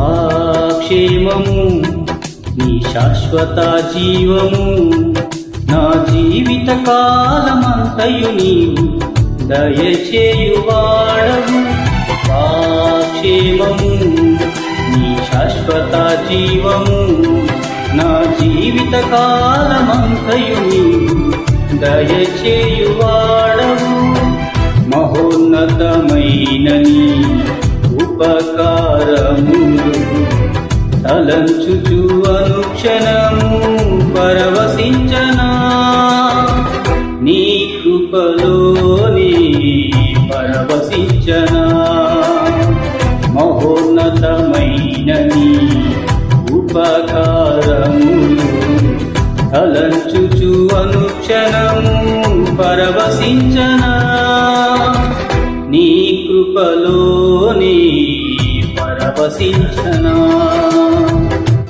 ఆ క్షేమము నీ శాశ్వత జీవము. నా జీవిత కాలమంతయు నీవు దయచేయువాడవు. ఆ క్షేమము నీ శాశ్వత జీవము. నా జీవిత కాలమంతయు నీవు దయచేయువాడవు. మహోన్నతమైన నీ ఉపకారము. తలంచుచు అనుక్షణము పరవశించనా? నీ కృపలోని పరవశించనా? మహోన్నతమైన నీ ఉపకారము తలంచుచు అనుక్షణము పరవశించనా? నీ కృపలోని పరవశించనా?